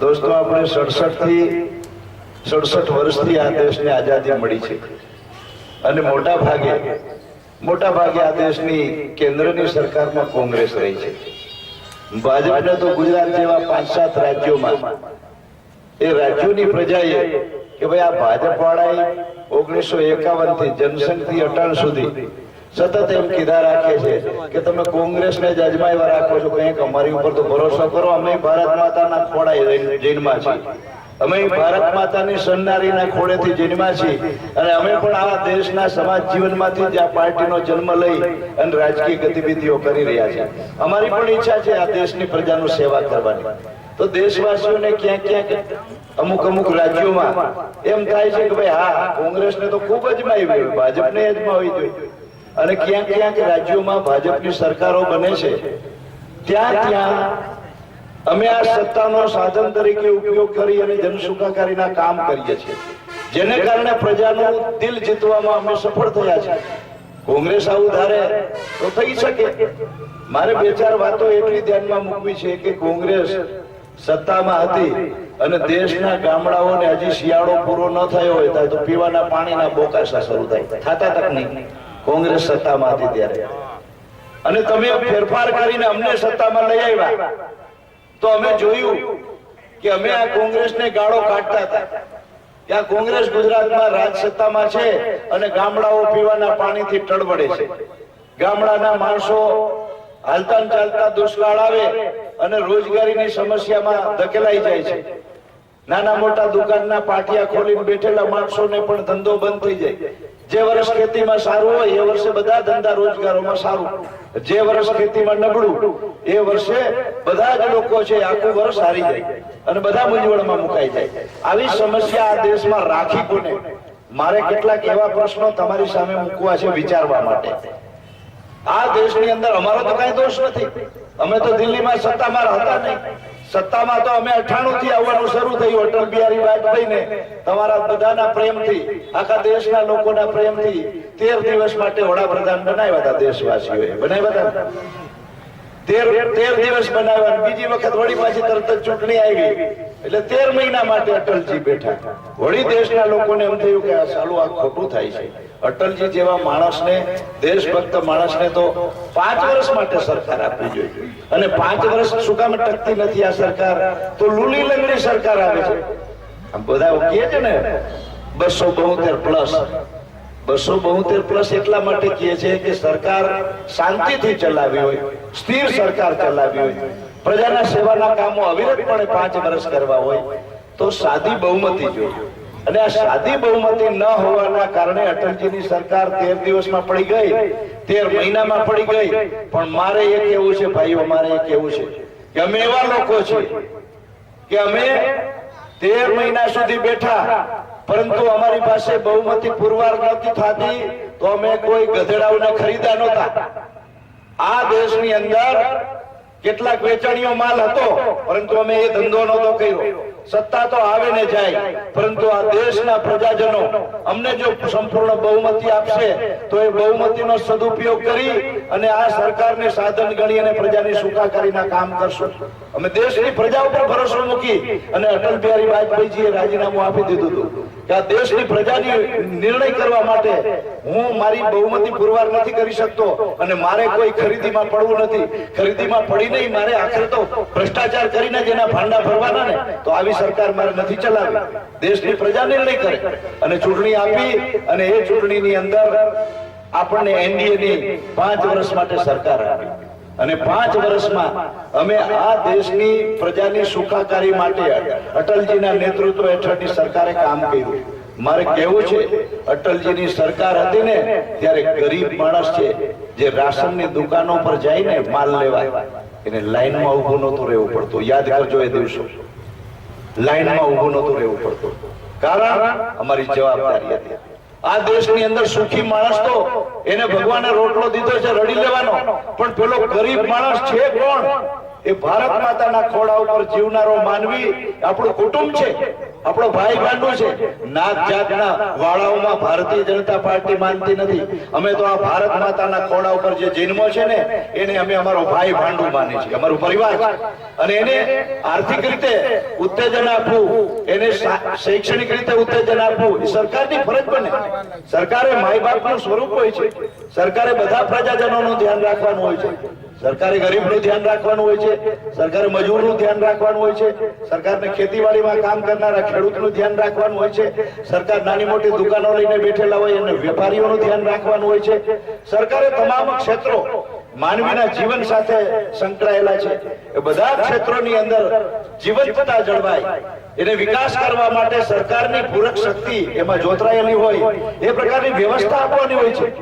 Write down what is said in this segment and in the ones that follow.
દોસ્તો, આપણે સડસઠથી સડસઠ વર્ષથી આ દેશને આઝાદી મળી છે. અને મોટા ભાગે મોટા ભાગે આ દેશની કેન્દ્રની સરકારમાં કોંગ્રેસ રહી છે. ભાજપને તો ગુજરાત જેવા પાંચ સાત રાજ્યોમાં, એ રાજ્યોની પ્રજાએ કે ભાઈ આ ભાજપ વાળાએ ઓગણીસો એકાવનથી જનસંઘથી અટાણ સુધી સતત એમ કીધા રાખે છે કે તમે કોંગ્રેસને જ અજમાયવા રાખો છો, કંઈક અમારી ઉપર તો ભરોસો કરો. અમે ભારત માતાના ખોડા જૈનમાં છીએ. અમે ભારત માતાની સન્નારીના ખોળેથી જન્મા છીએ. અને અમે પણ આ દેશના સમાજ જીવનમાંથી જ આ પાર્ટીનો જન્મ લઈ અને રાજકીય ગતિવિધિઓ કરી રહ્યા છે અમારી પણ ઈચ્છા છે આ દેશની પ્રજાનું સેવા કરવાની. તો દેશવાસીઓને ક્યાંક ક્યાંક અમુક અમુક રાજ્યોમાં એમ થાય છે કે ભાઈ, હા, કોંગ્રેસને તો ખૂબ અજમાવી ભાજપને અજમાવી જોઈએ. અને ક્યાંક ક્યાંક રાજ્યોમાં ભાજપની સરકારો બને છે. ત્યાં ત્યાં અમે આ સત્તાનો સાધન તરીકે ઉપયોગ કરી અને જનસુખાકારીના કામ કરીએ છીએ. જેને કારણે પ્રજાનું દિલ જીતવામાં અમે સફળ થયા છે કોંગ્રેસ આવું ધારે તો થઈ શકે. મારે બે ચાર વાતો એટલી ધ્યાનમાં મૂકવી છે કે કોંગ્રેસ સત્તામાં હતી અને દેશના ગામડાઓને હજી શિયાળો પૂરો ન થયો હોય તો પીવાના પાણીના બોકાસા શરૂ થાય. થતા તક નહીં. કોંગ્રેસ સત્તામાં હતી ત્યારે. અને તમે ફેરફાર કરીને અમને સત્તામાં લઈ આવ્યા. તો અમે જોયું કે અમે આ કોંગ્રેસને ગાળો કાઢતા હતા. કે કોંગ્રેસ ગુજરાતમાં રાજ સત્તામાં છે અને ગામડાઓ પીવાના પાણીથી ટળવડે છે. ગામડાના માણસો હાલતા ચાલતા દુષ્કાળ આવે અને રોજગારીની સમસ્યામાં ધકેલાઈ જાય છે. નાના મોટા દુકાનના પાટિયા ખોલીને બેઠેલા માણસોને પણ ધંધો બંધ થઈ જાય. જે વર્ષ ખેતીમાં સારું હોય, એ વર્ષે બધા ધંધા રોજગારોમાં સારું. જે વર્ષ ખેતીમાં નબળું, એ વર્ષે બધા જ લોકો છે, આખું વર્ષ હારી જાય. અને બધા મૂંઝવણમાં મુકાઈ જાય. આવી સમસ્યા આ દેશમાં રાખી કોને? મારે કેટલાક એવા પ્રશ્નો તમારી સામે મૂકવા છે વિચારવા માટે. આ દેશની અંદર અમારો તો કઈ દોષ નથી. અમે તો દિલ્હીમાં સત્તામાં હતા નહીં. સત્તામાં તો અમે અઠાણું થી આવવાનું શરૂ થયું, અટલ બિહારી વાજપેયી ને તમારા બધાના પ્રેમથી, આખા દેશના લોકોના પ્રેમથી તેર દિવસ માટે વડાપ્રધાન બનાવ્યા હતા દેશવાસીઓએ. બનાવ્યા હતા? તેર તેર દિવસ બનાવ્યા બીજી વખત વળી પાછી તરત જ ચૂંટણી આવી. એટલે તેર મહિના માટે અટલજી બેઠા. વળી દેશના લોકોને એમ થયું કે આ સાલું આ ખોટું થાય છે. અટલજી જેવા માણસને, દેશભક્ત માણસને તો પાંચ વર્ષ માટે સરકાર આપવી જોઈએ. અને પાંચ વર્ષ શું કામ ટકતી નથી આ સરકાર? તો લુલી લંગડી સરકાર આવે છે. બધા કહે છે ને, બસો બોતેર પ્લસ. બસો બોતેર પ્લસ એટલા માટે કહે છે કે સરકાર શાંતિથી ચલાવી હોય, સ્થિર સરકાર ચલાવી હોય. પ્રજાના સેવાના કામો અવિરતપણે પાંચ વર્ષ કરવા હોય તો સાદી બહુમતી જોઈએ અને આ સાદી બહુમતી ન હોવાના કારણે અટલજીની સરકાર તેર દિવસમાં પડી ગઈ, તેર મહિનામાં પડી ગઈ. પણ મારે એ કેવું છે ભાઈઓ, મારે એ કેવું છે કે અમે એવા લોકો છે કે અમે તેર મહિના સુધી બેઠા, પરંતુ અમારી પાસે બહુમતી પુરવાર નહોતી થતી, તો અમે કોઈ ગધેડાઓને ખરીદા નહોતા. આ દેશની અંદર કેટલાક વેચાણીઓ માલ હતો, પરંતુ અમે એ ધંધો નહોતો કર્યો. સત્તા તો આવે ને જાય, પરંતુ આ દેશના પ્રજાજનો અમને જો સંપૂર્ણ બહુમતી આપશે, તો એ બહુમતીનો સદુપયોગ કરી અને આ સરકારને સાધન ગણી અને પ્રજાની સુખાકારીના કામ કરશું. અમે દેશની પ્રજા ઉપર ભરોસો મૂકી અને અટલ બિહારી વાજપેયીજીએ રાજીનામું આપી દીધું હતું. કે આ દેશની પ્રજાની નિર્ણય કરવા માટે હું મારી બહુમતી પુરવાર નથી કરી શકતો અને મારે કોઈ ખરીદીમાં પડવું નથી. ખરીદીમાં પડી નહીં, મારે આખરે તો ભ્રષ્ટાચાર કરીને જેના ભાંડા ભરવાના ને, તો આવી સરકાર મારે નથી ચલાવી. દેશની પ્રજા નિર્ણય કરે. અને ચૂંટણી આપી અને એ ચૂંટણીની અંદર આપણને એનડીએ ની પાંચ વર્ષ માટે સરકાર આપી. અને પાંચ વર્ષમાં અમે આ દેશની પ્રજાની સુખાકારી માટે અટલજીના નેતૃત્વ હેઠળની સરકારે કામ કર્યું. મારે કહેવું છે, અટલજીની સરકાર હતી ને, ત્યારે ગરીબ માણસ છે, જે રાશનની દુકાનો પર જઈને માલ લેવા. એને લાઈનમાં ઊભું નહોતું રહેવું પડતું. યાદ કરજો એ દિવસો. લાઈનમાં ઊભું નહોતું રહેવું પડતું. કારણ, અમારી જવાબદારી હતી. આ દેશની અંદર સુખી માણસ તો એને ભગવાને રોટલો દીધો છે, રડી લેવાનો. પણ પેલો ગરીબ માણસ છે કોણ? એ ભારત માતાના ખોડા ઉપર જીવનારો માનવી આપણું કુટુંબ છે, આપણો ભાઈ ભાંડુ છે. નાત જાતના વાળાઓમાં ભારતીય જનતા પાર્ટી માનતી નથી. અમે તો આ ભારત માતાના ખોડા ઉપર જે જન્મો છે ને, એને અમે અમારો ભાઈ ભાંડુ માને છે અમારો પરિવાર છે. અને એને આર્થિક રીતે ઉત્તેજન આપવું, એને શૈક્ષણિક રીતે ઉત્તેજન આપવું, એ સરકારની ફરજ બને. સરકારે માય બાપનું સ્વરૂપ હોય છે. સરકારે બધા પ્રજાજનોનું ધ્યાન રાખવાનું હોય છે. સરકારે ગરીબનું ધ્યાન રાખવાનું હોય છે, સરકારે મજૂરનું ધ્યાન રાખવાનું હોય છે, સરકારને ખેતીવાડીમાં કામ કરનારા ખેડૂતનું ધ્યાન રાખવાનું હોય છે, સરકાર નાની મોટી દુકાનો લઈને બેઠેલા હોય એને વેપારીઓનું ધ્યાન રાખવાનું હોય છે. સરકારે તમામ ક્ષેત્રો માનવીના જીવન સાથે સંકળાયેલા છે. એ બધા ક્ષેત્રોની અંદર જીવંતતા જળવાય. એને વિકાસ કરવા માટે સરકારની પૂરક શક્તિ એમાં જોતરાયેલી હોય. એ પ્રકારની વ્યવસ્થા આપવાની હોય છે.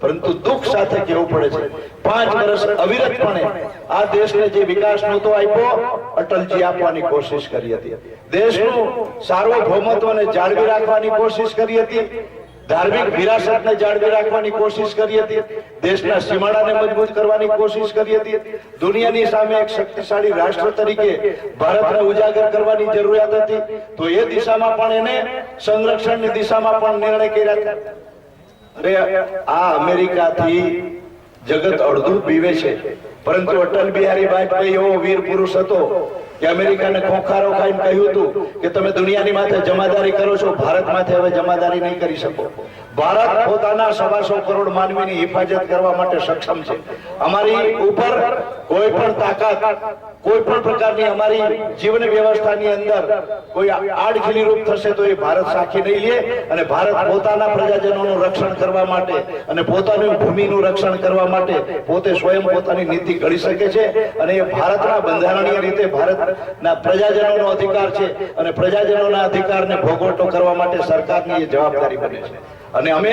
પરંતુ દુઃખ સાથે કેવું પડે છે. પાંચ વર્ષ અવિરતપણે આ દેશને જે વિકાસ નહોતો આપ્યો, અટલજી આપવાની કોશિશ કરી હતી. દેશનું સાર્વભૌમત્વને જાળવી રાખવાની કોશિશ કરી હતી. ધાર્મિક વિરાસતને જાળવી રાખવાની કોશિશ કરી હતી. દેશના સીમાડાને મજબૂત કરવાની કોશિશ કરી હતી. દુનિયાની સામે એક શક્તિશાળી રાષ્ટ્ર તરીકે ભારતને ઉજાગર કરવાની જરૂરિયાત હતી. તો એ દિશામાં પણ એને સંરક્ષણની દિશામાં પણ નિર્ણય કર્યા હતા. અરે, આ અમેરિકાથી જગત અડધું પીવે છે. પરંતુ અટલ બિહારી વાજપેયી એવો વીર પુરુષ હતો કે અમેરિકાને ખોખારો ખાઈને કહ્યું હતું કે તમે દુનિયાની માથે જમાદારી કરો છો, ભારત માથે હવે જમાદારી નહીં કરી શકો. ભારત પોતાના સવાસો કરોડ માનવીની હિફાજત કરવા માટે સક્ષમ છે. અમારી ઉપર કોઈ પણ તાકાત કોઈ પણ પ્રકારની અમારી જીવન વ્યવસ્થાની અંદર કોઈ આડખીલી રૂપ થશે તો એ ભારત સાખી નહીં લે અને ભારત પોતાના પ્રજાજનોનું રક્ષણ કરવા માટે અને પોતાની ભૂમિનું રક્ષણ કરવા માટે પોતે સ્વયં પોતાની નીતિ ઘડી શકે છે અને એ ભારતના બંધારણીય રીતે ભારતના પ્રજાજનોનો અધિકાર છે અને પ્રજાજનોના અધિકારને ભોગવટો કરવા માટે સરકારની એ જવાબદારી બને છે. અને અમે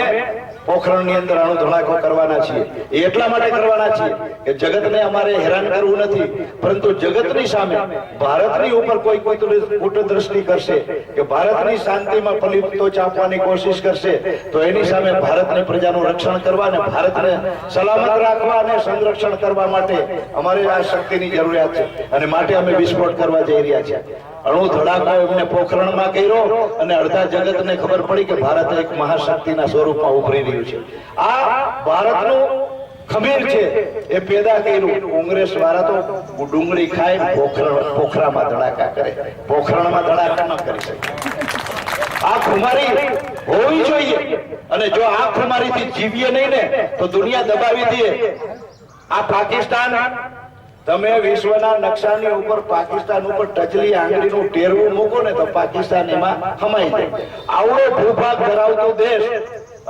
પોખરણની અંદર અણુ ધડાકો કરવાના છીએ. એ એટલા માટે કરવાના છીએ કે જગતને અમારે હેરાન કરવું નથી. પરંતુ જગતની સામે ભારતની ઉપર કોઈ કોઈ કૂટ દ્રષ્ટિ કરશે કે ભારતની શાંતિમાં ફલિતો ચાપવાની કોશિશ કરશે, તો એની સામે ભારતની પ્રજાનું રક્ષણ કરવા અને ભારતને સલામત રાખવા અને સંરક્ષણ કરવા માટે અમારે આ શક્તિની જરૂરિયાત છે. અને માટે અમે વિસ્ફોટ કરવા જઈ રહ્યા છીએ. અણુ ધડાકો એમને પોખરણમાં કર્યો અને અડધા જગતને ખબર પડી કે ભારત એક મહાશક્તિના સ્વરૂપમાં ઉભરી રહ્યું છે. આ ભારતનું ખમીર છે, એ પેદા કર્યું. કોંગ્રેસ વાળા તો ડુંગળી ખાય પોખરણ, પોખરામાં ધડાકા કરે. પોખરણમાં ધડાકા ન કરી શકે. આ ખુમારી હોવી જોઈએ. અને જો આ ખુમારીથી જીવીએ નહીં ને, તો દુનિયા દબાવી દે. આ પાકિસ્તાન તમે વિશ્વના નકશાની ઉપર પાકિસ્તાન ઉપર ટચલી આંગળીનું ટેરવું મૂકો ને તો પાકિસ્તાન એમાં ખમાઈ જાય. આવડો ભૂભાગ ધરાવતો દેશ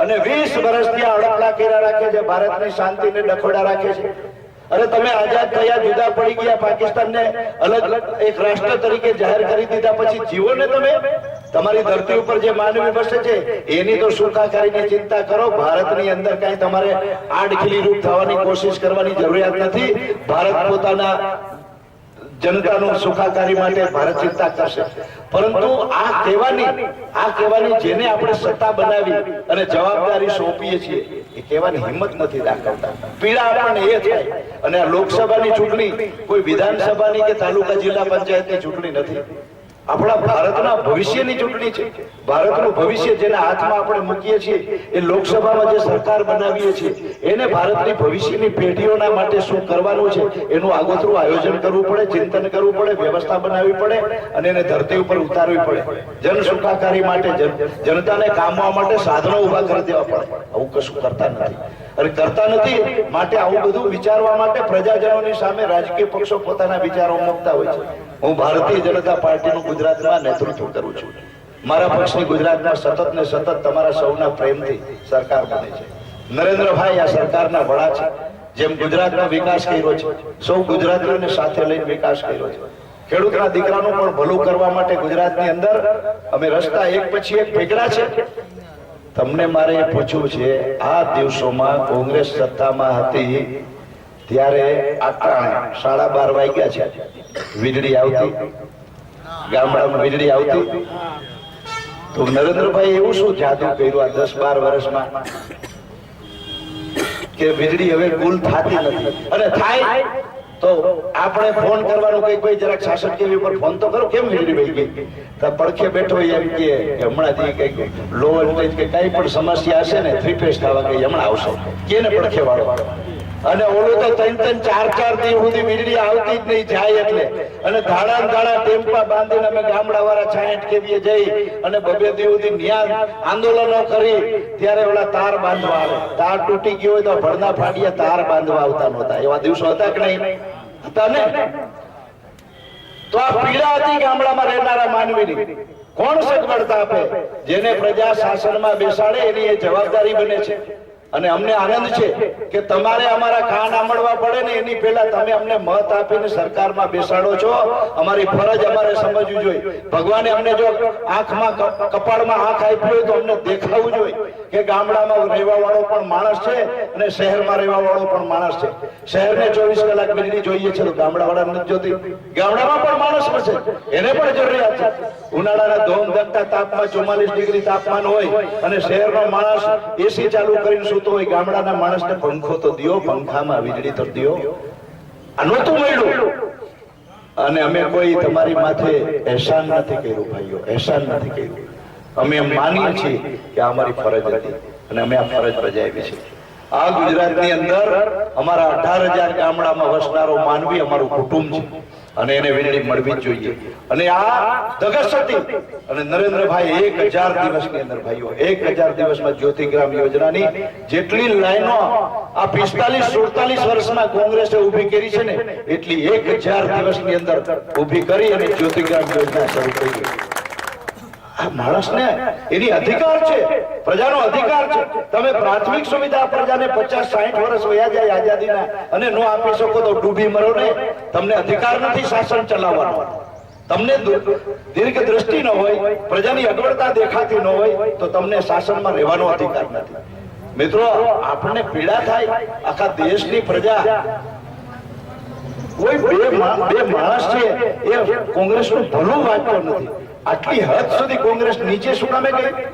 અને 20 વર્ષથી અડકડા કર્યા રાખે છે, ભારતની શાંતિને ડખોડા રાખે છે. અરે તમે આઝાદ થયા, જુદા પડી ગયા પાકિસ્તાનને અલગ એક રાષ્ટ્ર તરીકે જાહેર કરી દીધા, પછી જીવો ને તમે તમારી ધરતી ઉપર જે માનવી વસે છે, એની તો સુખાકારીની ચિંતા કરો. ભારતની અંદર કઈ તમારે આડખીલી રૂપ થવાની કોશિશ કરવાની જરૂરિયાત નથી. ભારત પોતાના જનતાનું સુખાકારી માટે ભારત ચિંતા કરશે. પરંતુ આ કહેવાની આ કહેવાની જેને આપણે સત્તા બનાવી અને જવાબદારી સોંપીએ છીએ, એ કહેવાની હિંમત નથી દાખવતા. પીડા આપણને એ થાય. અને આ લોકસભાની ચૂંટણી કોઈ વિધાનસભાની કે તાલુકા જિલ્લા પંચાયતની ચૂંટણી નથી. આપણા ભારતના ભવિષ્યની ચૂંટણી છે. ભારતનું ભવિષ્ય જેના હાથમાં આપણે મૂકીએ છીએ, એ લોકસભામાં જે સરકાર બનાવીએ છીએ, એને ભારતની ભવિષ્યની પેઢીઓના માટે શું કરવાનું છે, એનું આગોતરું આયોજન કરવું પડે, ચિંતન કરવું પડે, વ્યવસ્થા બનાવવી પડે, અને એને ધરતી ઉપર ઉતારવી પડે. જન સુખાકારી માટે, જન- જનતાને કામવા માટે સાધનો ઊભા કરી દેવા પડે. આવું કશું કરતા નથી. અને કરતા નથી, માટે આવું બધું વિચારવા માટે પ્રજાજનોની સામે રાજકીય પક્ષો પોતાના વિચારો મૂકતા હોય છે. હું ભારતીય જનતા પાર્ટીનું ગુજરાતમાં નેતૃત્વ કરું છું. મારા પક્ષની ગુજરાતના સતત ને સતત તમારા સૌના પ્રેમથી સરકાર બને છે. નરેન્દ્રભાઈ આ સરકારના વડા છે. જેમ ગુજરાતનો વિકાસ કર્યો છે, સૌ ગુજરાતીઓને સાથે લઈને વિકાસ કર્યો છે. ખેડૂતના દીકરાનું પણ ભલું કરવા માટે ગુજરાતની અંદર અમે રસ્તા એક પછી એક ભેગડા છે. તમને મારે પૂછવું છે, આ દિવસોમાં કોંગ્રેસ સત્તામાં હતી ત્યારે આટાણે સાડા બાર વાગ્યા છે. વીજળી આવતી? ગામડામાં વીજળી આવતી? તો નરેન્દ્રભાઈ એવું શું જાદુ કર્યું આ દસ બાર વર્ષમાં? કે વીજળી હવે કુલ થતી નથી. અને થાય તો આપણે ફોન કરવાનું કઈ ભાઈ જરાક શાસક કેવી ઉપર ફોન તો કરો, કેમ વીજળી ભાઈ ગઈ? તો પડખે બેઠો એમ કે હમણાં હમણાંથી કઈ લો વોલ્ટેજ કે કઈ પણ સમસ્યા હશે ને થ્રી ફેસ થવા કઈ હમણાં આવશે. કેને પડખે વાળો? અને ઓલું તો ત્રણ ત્રણ ચાર ચાર દિવસ સુધી વીજળી આવતી જ નહીં જાય એટલે. અને ધાડા ધાડા ટેમ્પા બાંધીને અમે ગામડા વાળા છાંઠ કેવીએ જઈ અને બબે દિવસ સુધી ન્યાસ આંદોલનો કરી, ત્યારે ઓલા તાર બાંધવા આવે. તાર તૂટી ગયો હોય તો ભડના ફાડીએ તાર બાંધવા આવતા નહોતા. એવા દિવસો હતા કે નહીં? હતા ને? તો આ પીડા હતી ગામડામાં રહેનારા માનવીની. કોણ સગવડતા આપે? જેને પ્રજા શાસનમાં બેસાડે એની એ જવાબદારી બને છે. અને અમને આનંદ છે કે તમારે અમારા કાન આંબળવા પડે ને એની પહેલા તમે અમને મત આપીને સરકારમાં બેસાડો છો. અમારી ફરજ અમારે સમજવી જોઈએ. ભગવાને અમને જો આંખમાં કપાળમાં આંખ આપી હોય તો અમને દેખાવું જોઈએ કે ગામડામાં રહેવા વાળો પણ માણસ છે. અને શહેરમાં રહેવા વાળો પણ માણસ છે. શહેરને ચોવીસ કલાક વીજળી જોઈએ છે ગામડા વાળા નથી જોતી. ગામડામાં પણ માણસ હશે એને પણ જરૂરિયાત છે. ઉનાળાના ધોમ ધકતા તાપમાં ચુમ્માલીસ ડિગ્રી તાપમાન હોય અને શહેરનો માણસ એસી ચાલુ કરીને સૂતો હોય, ગામડાના માણસને પંખો તો દિયો, પંખામાં વીજળી તો દિયો. આ નહોતું મળ્યું. અને અમે કોઈ તમારી માથે એહસાન નથી કર્યું, ભાઈઓ. એહસાન નથી કર્યું. અમે માનીએ છીએ કે અમારી ફરજ હતી અને અમે આ ફરજ બજાવી છે. આ ગુજરાતની અંદર અમારા અઢાર હજાર ગામડામાં વસનારો માનવી અમારું કુટુંબ છે. અને એને વીજળી મળવી જોઈએ. અને આ ધગસ હતી અને નરેન્દ્રભાઈ એક હજાર દિવસની અંદર ભાઈઓ, એક હજાર દિવસમાં જ્યોતિગ્રામ યોજનાની જેટલી લાઈનો આ પિસ્તાલીસ, સુડતાલીસ વર્ષમાં કોંગ્રેસે ઊભી કરી છે ને, એટલી એક હજાર દિવસની અંદર ઊભી કરી અને જ્યોતિગ્રામ યોજના શરૂ કરી. દીર્ઘ દ્રષ્ટિ ન હોય, પ્રજાની અગવડતા દેખાતી ન હોય, તો તમને શાસનમાં રહેવાનો અધિકાર નથી. મિત્રો, આપણને પીડા થાય, આખા દેશની પ્રજા કોઈ બે માણસ છે, એ કોંગ્રેસનું ભલું વાંચતો નથી. આટલી હદ સુધી કોંગ્રેસ નીચે કામે ગઈ?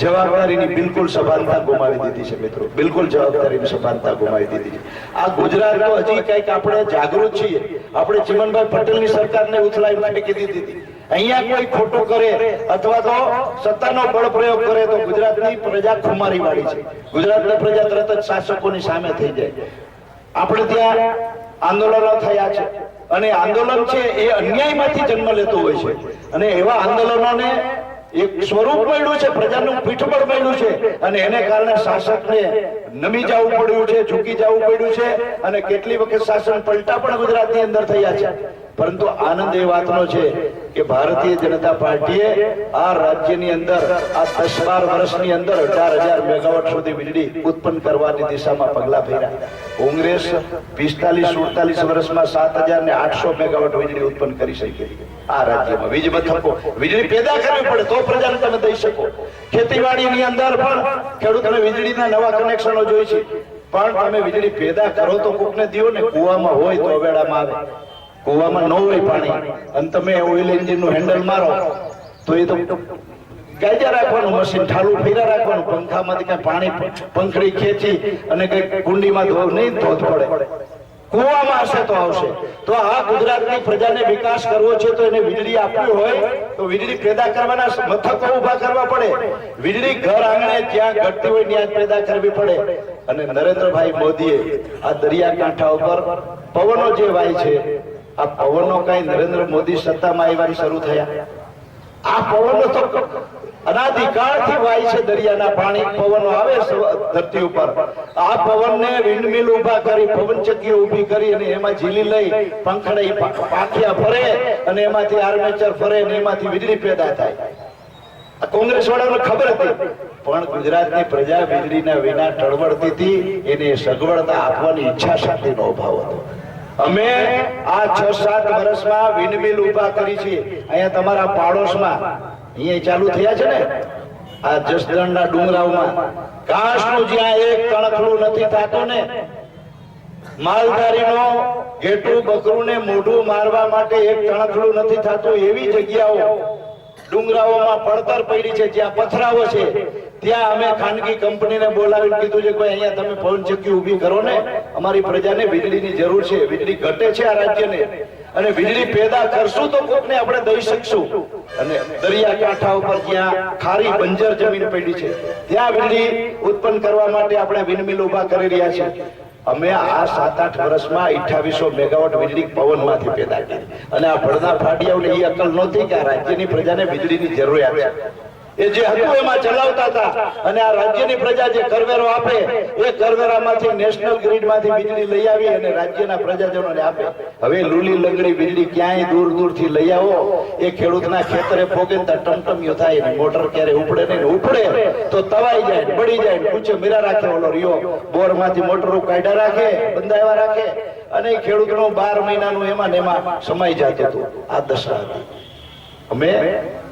જવાબદારીની બિલકુલ સભાનતા ગુમાવી દીધી છે મિત્રો. બિલકુલ જવાબદારીની સભાનતા ગુમાવી દીધી છે. આ ગુજરાત હજી કંઈક આપણે જાગૃત છીએ. આપણે ચિમનભાઈ પટેલની સરકારને ઉથલાઈ ફેંકી દીધી. હતી અહીંયા કોઈ ખોટું કરે અથવા તો સત્તાનો બળ પ્રયોગ કરે તો ગુજરાતની પ્રજા ખુમારી વાળી છે. ગુજરાતની પ્રજા તરત જ શાસકોની સામે થઈ જાય. આપણે ત્યાં આંદોલનો થયા છે. અને આંદોલન છે એ અન્યાયમાંથી જન્મ લેતો હોય છે. અને એવા આંદોલનોને એક સ્વરૂપ મળ્યું છે, પ્રજાનું પીઠબળ મળ્યું છે. અને એને કારણે શાસકને નમી જવું પડ્યું છે, ઝૂકી જવું પડ્યું છે. અને કેટલી વખત શાસન પલટા પણ ગુજરાતની અંદર થયા છે. પરંતુ આનંદ એ વાતનો છે કે ભારતીય જનતા પાર્ટીએ આ રાજ્યની અંદર, આ દસ બાર વર્ષની અંદર અઢાર હજાર મેગાવોટ સુધી વીજળી ઉત્પન્ન કરવાની દિશામાં પગલા ભર્યા. કોંગ્રેસ પિસ્તાલીસ, સુડતાલીસ વર્ષમાં સાત હજાર ને આઠસો મેગાવોટ વીજળી ઉત્પન્ન કરી શકે. આ રાજ્યમાં વીજ મથકો, વીજળી પેદા કરવી પડે તો પ્રજાને તમે દઈ શકો. ખેતીવાડીની અંદર પણ ખેડૂતોને વીજળીના નવા કનેક્શનો જોઈએ છે. પણ તમે વીજળી પેદા કરો તો કોકને દિયો ને કુવામાં હોય તો અવેડામાં આવે. કુવામાં ન હોય પાણી. અને તમે ઓઇલ એન્જિનનું હેન્ડલ મારો, તો એ તો ગાજા રાખવાનું મશીન ઠાલું ફેરા રાખવાનું, પંખામાંથી કઈ પાણી પંખડી ખેંચી અને કઈ કુંડીમાં ધો, નહીં ધોધ પડે. કુવામાં હશે તો આવશે. તો આ ગુજરાતની પ્રજાને વિકાસ કરવો છે તો એને વીજળી આપવી હોય, તો વીજળી પેદા કરવાના મથકો ઊભા કરવા પડે. વીજળી ઘર આંગણે જ્યાં ઘટતી હોય ત્યાં પેદા કરવી પડે. અને નરેન્દ્રભાઈ મોદીએ આ દરિયાકાંઠા ઉપર પવનો જે વાય છે આ પવનો કઈ નરેન્દ્ર મોદી સત્તામાં આવ્યા શરૂ થયા. આ પવનો તો અનાદિકાળથી વાય છે દરિયાના પાણી. પવનો આવે ધરતી ઉપર. આ પવનને વિન્ડમિલ ઊભા કરી, પવનચક્કીઓ ઊભી કરી અને એમાં ઝીલી લઈ પંખડે પાખિયા ફરે અને એમાંથી આર્મેચર ફરે અને એમાંથી વીજળી પેદા થાય. કોંગ્રેસ વાળાને ખબર હતી. પણ ગુજરાતની પ્રજા વીજળીના વિના ટળવળતી હતી. એને સગવડતા આપવાની ઈચ્છા શક્તિનો અભાવ હતો. અમે આ છ સાત વર્ષમાં વિન્ડમિલ ઊભા કરી છે અહીંયા તમારા પાડોશમાં. અહીંયા ચાલુ થયા છે ને? આ જસદણના ડુંગરાઓમાં. ઘાસનું જ્યાં એક તણખલું નથી થતું ને, માલધારીનો ઘેટું બકરું ને મોઢું મારવા માટે એક તણખલું નથી થતું એવી જગ્યાઓ ડુંગરાઓમાં પડતર પડી છે, જ્યાં પથરાવો છે. ત્યાં અમે ખાનગી કંપનીને બોલાવીને કીધું છે કે અહીંયા તમે પવન ચક્કી ઊભી કરો ને. અમારી પ્રજાને વીજળીની જરૂર છે. વીજળી ઘટે છે આ રાજ્યને. અને વીજળી પેદા કરશું તો કોકને આપણે દઈ શકશું. અને દરિયાકાંઠા ઉપર જ્યાં ખારી બંજર જમીન પડી છે, ત્યાં વીજળી ઉત્પન્ન કરવા માટે આપણે વિનમિલ ઊભા કરી રહ્યા છે અમે આ સાત આઠ વર્ષમાં અઠ્યાવીસો મેગાવોટ વીજળી પવનમાંથી પેદા કરી. અને આ ભડના ફાટિયાઓને એ અકલ નહોતી કે આ રાજ્યની પ્રજાને વીજળીની જરૂરિયાત છે. એ જે હતું એમાં ચલાવતા હતા. અને આ રાજ્યની પ્રજા જે કરવેરો આપે, એ કરવેરામાંથી નેશનલ ગ્રીડમાંથી વીજળી લઈ આવી અને રાજ્યના પ્રજાજનોને આપે. હવે લૂલી લંગડી વીજળી ક્યાંય દૂર દૂરથી લઈ આવો. એ ખેડૂતના ખેતરે પોગે ને ટમટમિયો થાય ને મોટર ક્યારે ઉપડે નહીં ઉપડે, તો તવાઈ જાય પડી જાય પૂછે, મીરા રાખે ઓલો રિયો બોરમાંથી મોટરો કાઢ્યા રાખે બંધાવ્યા રાખે. અને ખેડૂતનું બાર મહિનાનું એમાં ને એમાં સમાઈ જતું હતું. આ દશા હતી. અમે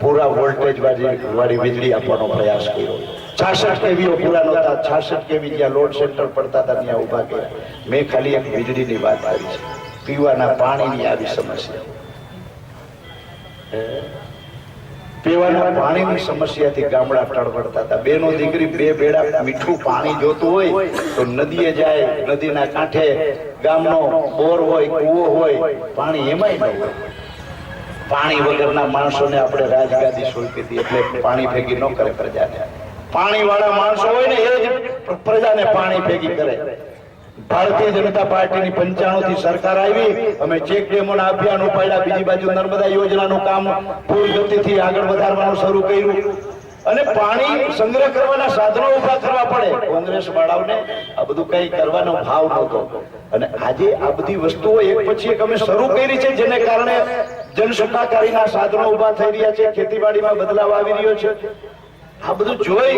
પૂરા વોલ્ટેજ વાળી વીજળી આપવાનો પ્રયાસ કર્યો. છાસઠ કેવીઓ પૂરા નહોતા. છાસઠ કેવી જ્યાં લોડ સેન્ટર પડતા હતા, ત્યાં ઊભા કર્યા. મેં ખાલી એક વીજળીની વાત કરી છે. પીવાના પાણીની આવી સમસ્યા. પીવાના પાણીની સમસ્યાથી ગામડા ટળવડતા હતા. બેનો દીકરી બે બેડા મીઠું પાણી જોતું હોય તો નદીએ જાય, નદીના કાંઠે ગામનો બોર હોય, કૂવો હોય, પાણી એમાંય ન હોય પાણી વગરના માણસોને આપણે રાજગાદી સોંપી હતી એટલે પાણી ભેગી ન કરે પ્રજાને. પાણી વાળા માણસો હોય ને એ જ પ્રજાને પાણી ભેગી કરે. ભારતીય જનતા પાર્ટીની પંચાણું થી સરકાર આવી, અમે ચેક ડેમોના અભિયાન ઉપાડ્યા, બીજી બાજુ નર્મદા યોજનાનું કામ પૂરી ગતિથી આગળ વધારવાનું શરૂ કર્યું. અને પાણી સંગ્રહ કરવાના સાધનો ઊભા કરવા પડે. કોંગ્રેસ વાળાઓને આ બધું કઈ કરવાનો ભાવ નહોતો. અને આજે આ બધી વસ્તુઓ એક પછી એક અમે શરૂ કરી છે, જેને કારણે જનસત્તાકારીના સાધનો ઊભા થઈ રહ્યા છે, ખેતીવાડીમાં બદલાવ આવી રહ્યો છે. આ બધું જોઈ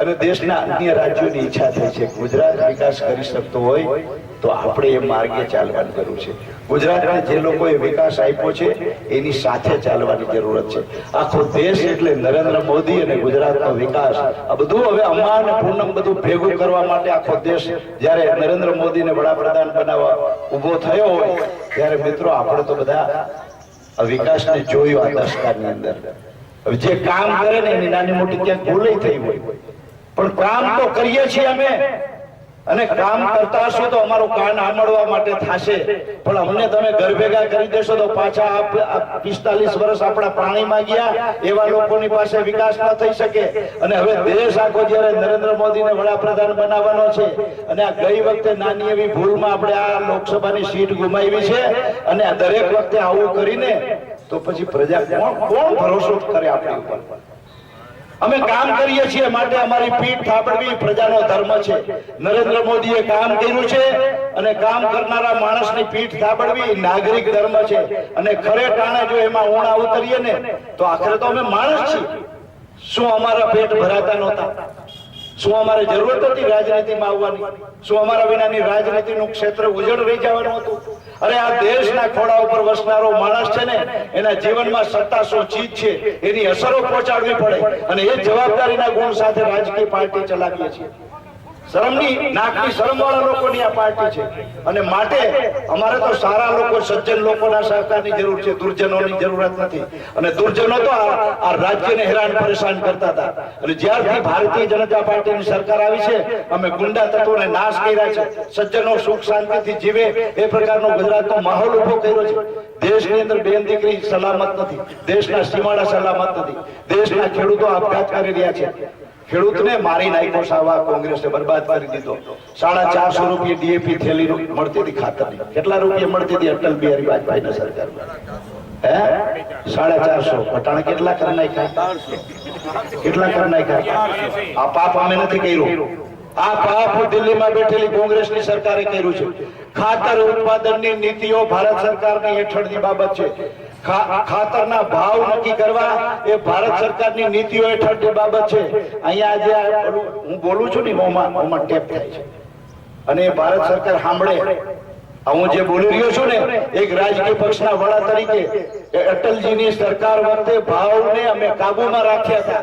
અને દેશના અન્ય રાજ્યોની ઈચ્છા થઈ છે. ગુજરાત વિકાસ કરી શકતો હોય તો આપણે એ માર્ગે ચાલવાની જરૂર છે. ગુજરાતને જે લોકોએ વિકાસ આપ્યો છે, એની સાથે ચાલવાની જરૂરત છે. આખો દેશ એટલે નરેન્દ્ર મોદી અને ગુજરાતનો વિકાસ. આ બધું હવે અમા પૂનમ બધું ભેગું કરવા માટે આખો દેશ જ્યારે નરેન્દ્ર મોદીને વડાપ્રધાન બનાવવા ઊભો થયો હોય, ત્યારે મિત્રો આપણે તો બધા વિકાસને જોયું આ દસકાની અંદર. જે કામ કરે ને એની નાની મોટી ક્યાંક ભૂલ થઈ હોય પણ કામ તો કરીએ છીએ અમે. અને કામ કરતા હશો તો અમારું કાન આમળવા માટે થશે. પણ અમને તમે ઘર ભેગા કરી દેશો તો પાછા પિસ્તાલીસ વર્ષ આપણા પાણીમાં ગયા, એવા લોકોની પાસે વિકાસ ન થઈ શકે. અને હવે દેશ આખો જયારે નરેન્દ્ર મોદીને વડાપ્રધાન બનાવવાનો છે, અને આ ગઈ વખતે નાની એવી ભૂલમાં આપણે આ લોકસભાની સીટ ગુમાવી છે, અને આ દરેક વખતે આવું કરીને, તો પછી પ્રજા કોણ કોણ ભરોસો કરે આપણી ઉપર? અમે કામ કરીએ છીએ માટે અમારી પીઠ થાપડવી પ્રજાનો ધર્મ છે. નરેન્દ્ર મોદીએ કામ કર્યું છે અને કામ કરનારા માણસની પીઠ થાપડવી નાગરિક ધર્મ છે. અને ખરે ટાણે જો એમાં ઊણા ઉતરીએ ને, તો આખરે તો અમે માણસ છીએ. શું અમારા પેટ ભરાતા નહોતા? શું અમારે જરૂરત હતી રાજનીતિમાં આવવાની? શું અમારા વિનાની રાજનીતિનું ક્ષેત્ર ઉજળ રહી જવાનું હતું? અરે, આ દેશના ખોડા ઉપર વસનારો માણસ છે ને, એના જીવનમાં સત્તા શું ચીજ છે, એની અસરો પહોંચાડવી પડે. અને એ જવાબદારીના ગુણ સાથે રાજકીય પાર્ટી ચલાવીએ છીએ. શરમની નાકની શરમવાળા લોકોની આ પાર્ટી છે. અને માટે અમારે તો સારા લોકો, સજ્જન લોકોના સહકારની જરૂર છે, દુર્જનોની જરૂરત નથી. અને દુર્જનો તો આ રાજ્યને હેરાન પરેશાન કરતા હતા. અને જ્યારથી ભારતીય જનતા પાર્ટીની સરકાર આવી છે, અમે ગુંડા તત્વોને નાશ કર્યા છે. સજ્જનો સુખ શાંતિથી જીવે, એ પ્રકારનો ગુજરાતનો માહોલ ઊભો કર્યો છે. દેશની અંદર બેન દીકરી સલામત નથી. દેશના સીમાડા સલામત નથી. દેશના ખેડૂતો આપઘાત કરી રહ્યા છે. ખેડૂતને મારી નાખ્યો સાવા કોંગ્રેસે બરબાદ કરી દીધો. સાડા ચારસો રૂપિયા ડીએપી થેલી મળતી હતી ખાતર કેટલા રૂપિયા મળતી હતી અટલ બિહારી વાજપેયી સરકાર હે? સાડા ચારસો. પટાણા કેટલા કરી નાખ્યા? કેટલા કરી નાખ્યા? આ પાપ અમે નથી કર્યું. આ પાપ દિલ્હીમાં બેઠેલી કોંગ્રેસની સરકારે કર્યું છે. ખાતર ઉત્પાદનની નીતિઓ ભારત સરકારની હેઠળની બાબત છે. ખાતરના ભાવ નક્કી કરવા એ ભારત સરકારની નીતિઓ હેઠળની બાબત છે, અહીંયા જે હું બોલું છું ને મોમાં મોમાં ટેપ થાય છે. અને એ ભારત સરકાર સાંભળે. હું જે બોલી રહ્યો છું ને, એક રાજકીય પક્ષના વડા તરીકે અટલજીની સરકાર વખતે ભાવને અમે કાબુમાં રાખ્યા હતા.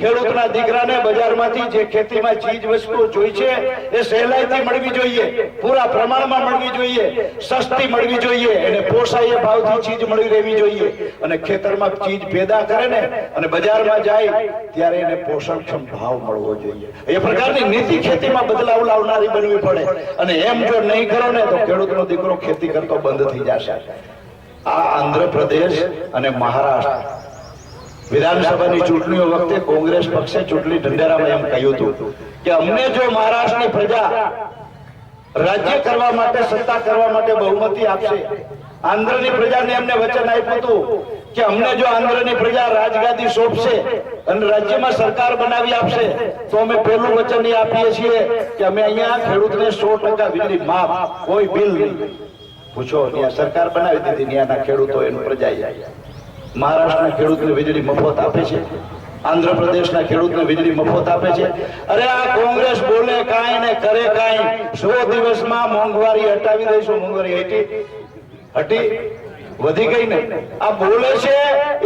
ખેડૂતના દીકરાને બજારમાંથી જે ખેતીમાં ચીજ વસ્તુઓ જોઈ છે, એ સહેલાઈથી મળવી જોઈએ, પૂરા પ્રમાણમાં મળવી જોઈએ, સસ્તી મળવી જોઈએ અને પોસાય ભાવથી ચીજ મળી રહેવી જોઈએ. અને ખેતરમાં ચીજ પેદા કરે ને, અને બજારમાં જાય, ત્યારે એને પોષણક્ષમ ભાવ મળવો જોઈએ. એ પ્રકારની નીતિ ખેતીમાં બદલાવ લાવનારી બનવી પડે. અને એમ જો નહીં કરો ને, તો ખેડૂતનો દીકરો ખેતી કરતો બંધ થઈ જશે. આ આંધ્રપ્રદેશ અને મહારાષ્ટ્ર વિધાનસભાની ચૂંટણીઓ વખતે કોંગ્રેસ પક્ષે ચૂંટણી ઢંઢેરામાં એમ કહ્યું હતું કે અમને જો મહારાષ્ટ્રની પ્રજા રાજ્ય કરવા માટે, સત્તા કરવા માટે બહુમતી આપશે, આંધ્રની પ્રજાને એમને વચન આપ્યું હતું કે અમને જો આંધ્રની પ્રજા રાજગાદી સોંપશે અને રાજ્યમાં સરકાર બનાવી આપશે, તો અમે પહેલું વચન એ આપીએ છીએ કે અમે અહીંયા ખેડૂતને સો ટકા વીજળી માફ, કોઈ બિલ નહીં. પૂછો સરકાર બનાવી દીધી, ત્યાંના ખેડૂતો એનું પ્રજાએ મહારાષ્ટ્રના ખેડૂતને વીજળી મફત આપે છે, આંધ્રપ્રદેશના ખેડૂતને વીજળી મફત આપે છે. અરે આ કોંગ્રેસ બોલે કાંઈ ને કરે કાંઈ. સો દિવસમાં મોંઘવારી હટાવી દઈશું, મોંઘવારી હટી. હટી. વધી ગઈ ને આ બોલે છે,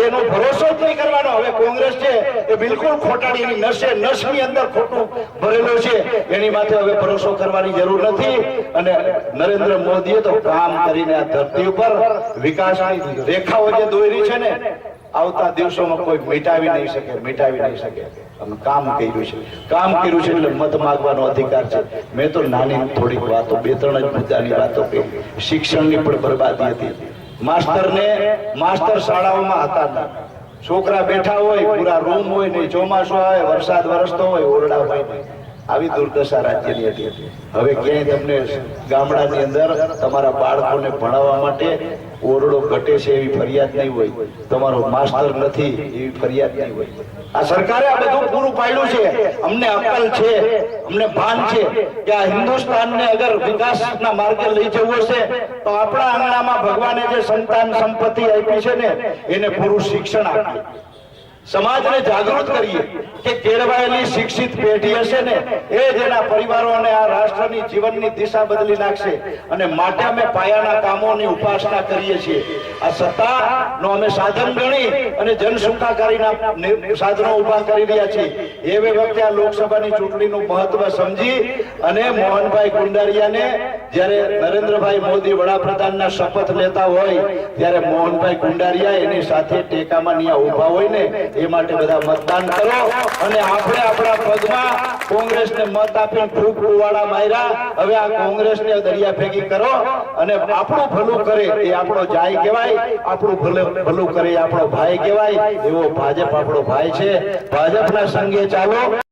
એનો ભરોસો જ નહીં કરવાનો. હવે કોંગ્રેસ છે, એ બિલકુલ ખોટાડીની નશે નશની અંદર ખોટું ભરેલું છે. એની માથે હવે ભરોસો કરવાની જરૂર નથી. અને નરેન્દ્ર મોદીએ તો કામ કરીને આ ધરતી ઉપર વિકાસની રેખાઓ જે દોરી છે ને, આવતા દિવસોમાં કોઈ મિટાવી નહીં શકે, મિટાવી નહીં શકે. અમે કામ કર્યું છે. કામ કર્યું છે એટલે મત માગવાનો અધિકાર છે. મેં તો નાની થોડીક વાતો, બે ત્રણ જ મુદ્દાની વાતો કહી. શિક્ષણની પણ બરબાદી હતી. માસ્ટરને માસ્ટર શાળાઓમાં હતા છોકરા બેઠા હોય, પૂરા રૂમ હોય, નહીં ચોમાસું આવે, વરસાદ વરસતો હોય, ઓરડા હોય નહીં. આવી દુર્દશા રાજ્યની હતી. હવે ક્યાંય તમને ગામડાની અંદર તમારા બાળકોને ભણાવવા માટે ઓરડો ઘટે છે એવી ફરિયાદ નહીં હોય. તમારો માસ્ટર નથી એવી ફરિયાદ નહીં હોય. આ સરકારે આ બધું પૂરું પાડ્યું છે. અમને અકલ છે, અમને ભાન છે કે આ હિન્દુસ્તાનને અગર વિકાસના માર્ગે લઈ જવો છે તો આપણા આંગણામાં ભગવાને જે સંતાન સંપત્તિ આપી છે ને, એને પૂરું શિક્ષણ આપીએ. સમાજને જાગૃત કરીએ કે કેળવાયેલી શિક્ષિત પેઢી હશે ને, એ જેના પરિવારો અને આ રાષ્ટ્રની જીવનની દિશા બદલી નાખશે અને માટે અમે પાયાના કામોની ઉપાસના કરીએ છીએ. આ સત્તાનો અમે સાધન ગણી અને જનસુખાકારીના સાધનો ઊભા કરી રહ્યા છીએ. એ વખતે આ લોકસભાની ચૂંટણીનું મહત્વ સમજી અને મોહનભાઈ કુંડારિયાને જ્યારે નરેન્દ્રભાઈ મોદી વડાપ્રધાનના શપથ લેતા હોય, ત્યારે મોહનભાઈ કુંડારિયા એની સાથે ટેકામાં ઊભા હોય ને એ માટે બધા મતદાન કરો અને આપણે આપણા પગમાં કોંગ્રેસને મત આપી ફૂક કુવાડા માર્યા. હવે આ કોંગ્રેસને દરિયા ભેગી કરો અને આપણું ભલું કરે એ આપણો જાય કહેવાય. આપણું ભલું ભલું કરે આપણો ભાઈ કહેવાય. એવો ભાજપ આપણો ભાઈ છે. ભાજપના સંગે ચાલો.